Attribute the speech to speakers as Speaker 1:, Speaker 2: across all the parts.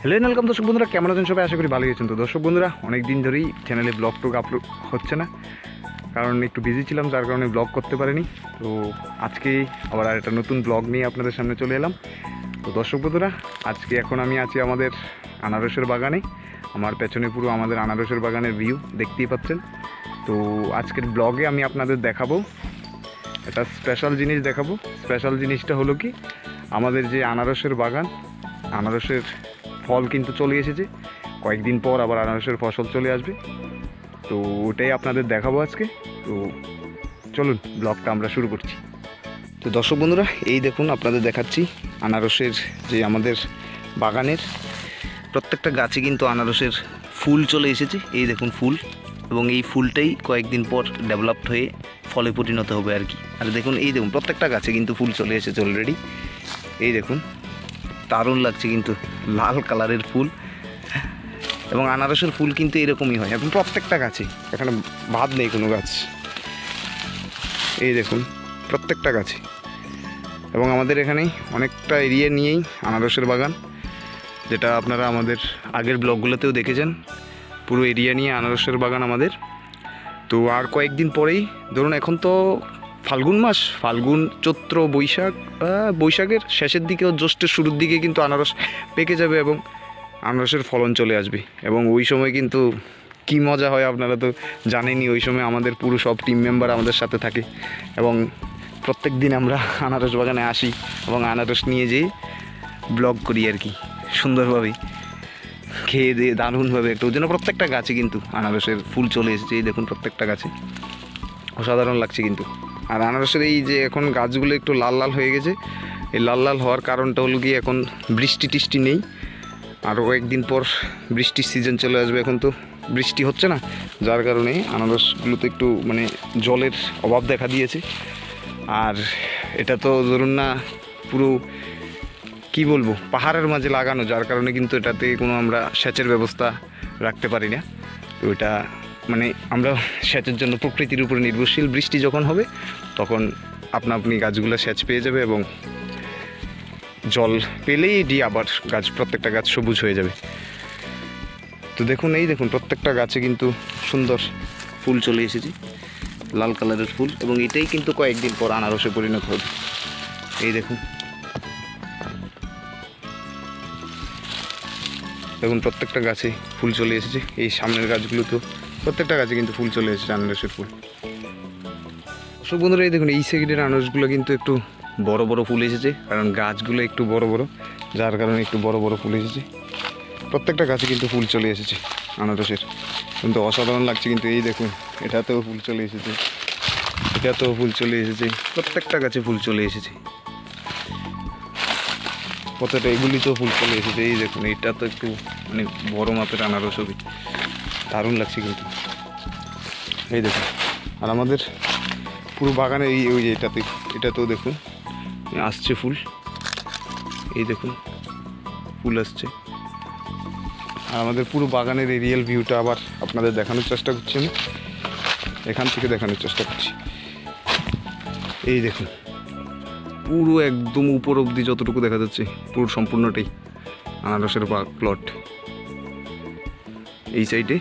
Speaker 1: Hello welcome দর্শক বন্ধুরা, কেমন আছেন সবাই? আশা করি ভালো গেছেন তো দর্শক বন্ধুরা অনেক দিন ধরেই চ্যানেলে ব্লগ টক আপলোড হচ্ছে না। কারণ একটু বিজি ছিলাম, যার কারণে ব্লগ করতে পারিনি। তো আজকে আবার আর একটা নতুন ব্লগ নিয়ে আপনাদের সামনে চলে এলাম। তো দর্শক বন্ধুরা, আজকে এখন আমি আছি আমাদের আনারসের বাগানে। আমার পেছনে পুরো আমাদের আনারসের বাগানের ভিউ দেখতেই পাচ্ছেন। তো আজকের ব্লগে আমি আপনাদের দেখাবো, একটা স্পেশাল জিনিস দেখাবো। স্পেশাল জিনিসটা হলো কি, আমাদের যে আনারসের বাগান আনারসের ফল কিন্তু চলে এসেছে। কয়েকদিন পর আবার আনারসের ফসল চলে আসবে। তো ওটাই আপনাদের দেখাবো আজকে। তো চলুন, ব্লগটা আমরা শুরু করছি। তো দর্শক বন্ধুরা, এই দেখুন আপনাদের দেখাচ্ছি আনারসের যে আমাদের বাগানের প্রত্যেকটা গাছে কিন্তু আনারসের ফুল চলে এসেছে। এই দেখুন ফুল এবং এই ফুলটাই কয়েকদিন পর ডেভেলপড হয়ে ফলে পরিণত হবে আর কি। আর দেখুন, এই দেখুন, প্রত্যেকটা গাছে কিন্তু ফুল চলে এসেছে অলরেডি এই দেখুন দারুণ লাগছে কিন্তু, লাল কালারের ফুল। এবং আনারসের ফুল কিন্তু এরকমই হয়। এবং প্রত্যেকটা গাছে, এখানে ভাত নেই কোনো গাছ। এই দেখুন, প্রত্যেকটা গাছে। এবং আমাদের এখানে অনেকটা এরিয়া নিয়েই আনারসের বাগান, যেটা আপনারা আমাদের আগের ব্লগগুলোতেও দেখেছেন। পুরো এরিয়া নিয়ে আনারসের বাগান আমাদের। তো আর কয়েকদিন পরেই, ধরুন এখন তো ফাল্গুন মাস, ফাল্গুন, চৈত্র, বৈশাখ বৈশাখের শেষের দিকে ও জ্যৈষ্ঠের শুরুর দিকে কিন্তু আনারস পেকে যাবে এবং আনারসের ফলন চলে আসবে। এবং ওই সময় কিন্তু কি মজা হয় আপনারা তো জানেনই, ওই সময় আমাদের পুরো সব টিম মেম্বার আমাদের সাথে থাকে। এবং প্রত্যেক দিন আমরা আনারস বাগানে আসি এবং আনারস নিয়ে যেয়ে ব্লগ করি আর কি, সুন্দরভাবে। খেয়ে দিয়ে দারুণভাবে একটা, ওই জন্য প্রত্যেকটা গাছে কিন্তু আনারসের ফুল চলে এসেছে দেখুন প্রত্যেকটা গাছে। অসাধারণ লাগছে কিন্তু। আর আনারসের এই যে এখন গাছগুলো একটু লাল লাল হয়ে গেছে, এই লাল লাল হওয়ার কারণটা হলো কি এখন বৃষ্টি টিষ্টি নেই। আরও কয়েকদিন পর বৃষ্টির সিজন চলে আসবে এখন তো বৃষ্টি হচ্ছে না, যার কারণে আনারসগুলোতে একটু মানে জলের অভাব দেখা দিয়েছে। আর এটা তো ধরুন না পুরো কি বলব, পাহাড়ের মাঝে লাগানো, যার কারণে কিন্তু এটাতে কোনো আমরা সেচের ব্যবস্থা রাখতে পারি না। তো এটা মানে আমরা সেচের জন্য প্রকৃতির উপরে নির্ভরশীল, বৃষ্টি যখন হবে, তখন আপনা আপনি গাছগুলো সেচ পেয়ে যাবে এবং জল পেলেই এটি আবার গাছ, প্রত্যেকটা গাছ সবুজ হয়ে যাবে। তো দেখুন, এই দেখুন, প্রত্যেকটা গাছে কিন্তু সুন্দর ফুল চলে এসেছে, লাল কালারের ফুল এবং এটাই কিন্তু কয়েকদিন পর আনারসে পরিণত হবে। এই দেখুন। দেখুন, প্রত্যেকটা গাছে ফুল চলে এসেছে, এই সামনের গাছগুলো তো প্রত্যেকটা গাছে কিন্তু ফুল চলে এসেছে, আনারসের ফুল। দর্শক বন্ধুরা, এই দেখুন, এই সাইডের আনারসগুলো কিন্তু একটু বড় বড় ফুল এসেছে, কারণ গাছগুলো একটু বড় বড়, যার কারণে একটু বড় বড় ফুল এসেছে। প্রত্যেকটা গাছে কিন্তু ফুল চলে এসেছে, আনারসের। কিন্তু অসাধারণ লাগছে কিন্তু এই দেখুন, এটাতেও ফুল চলে এসেছে, এটাতেও ফুল চলে এসেছে, প্রত্যেকটা গাছে ফুল চলে এসেছে। কতটা এগুলিতেও ফুল চলে এসেছে, এই দেখুন এটা তো একটু মানে বড় মাপের আনারস দারুণ লাগছে কিন্তু। এই দেখুন, আর আমাদের পুরো বাগানে এই ওই যে এটাতে, এটাতেও দেখুন, আসছে ফুল। এই দেখুন, ফুল আসছে। আর আমাদের পুরো বাগানের এরিয়াল ভিউটা আবার আপনাদের দেখানোর চেষ্টা করছি আমি। এখান থেকে দেখানোর চেষ্টা করছি। এই দেখুন, পুরো একদম উপর অবধি যতটুকু দেখা যাচ্ছে, পুরো সম্পূর্ণটাই আনারসের বা প্লট এই সাইডে।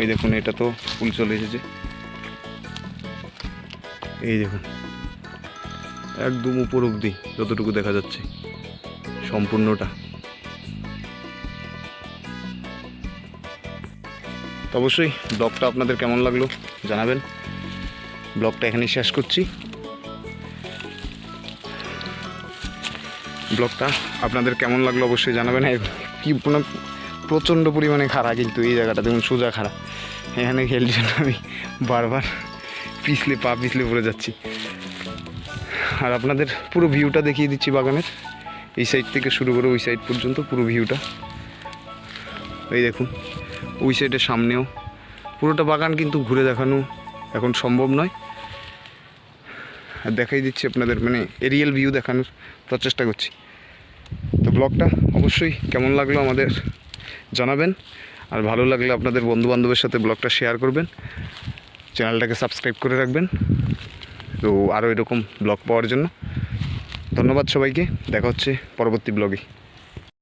Speaker 1: এই দেখুন, এটা তো ফুল চলে এসেছে। এই দেখুন, একদম উপর অবধি যতটুকু দেখা যাচ্ছে, সম্পূর্ণটা। অবশ্যই ব্লগটা আপনাদের কেমন লাগল জানাবেন। ব্লগটা এখানেই শেষ করছি। ব্লগটা? আপনাদের কেমন লাগল অবশ্যই জানাবেন। কি মানে প্রচণ্ড পরিমাণে খাড়া কিন্তু এই জায়গাটা, দেখুন সোজা খাড়া। এখানে খেলছি জন্য আমি, বারবার পিছলে পা পিছলে পড়ে যাচ্ছি। আর আপনাদের পুরো ভিউটা দেখিয়ে দিচ্ছি বাগানের। এই সাইড থেকে শুরু করে ওই সাইড পর্যন্ত পুরো ভিউটা। এই দেখুন, ওই সাইডের সামনেও। পুরোটা বাগান কিন্তু ঘুরে দেখানো এখন সম্ভব নয়। আর দেখাই দিচ্ছি আপনাদের মানে এরিয়াল ভিউ দেখানোর প্রচেষ্টা করছি। তো ব্লগটা অবশ্যই কেমন লাগল আমাদের জানাবেন। আর ভালো লাগলে আপনাদের বন্ধুবান্ধবের সাথে ব্লগটা শেয়ার করবেন। চ্যানেলটাকে সাবস্ক্রাইব করে রাখবেন। তো আরও এরকম ব্লগ পাওয়ার জন্য। ধন্যবাদ সবাইকে। দেখা হচ্ছে পরবর্তী ব্লগে।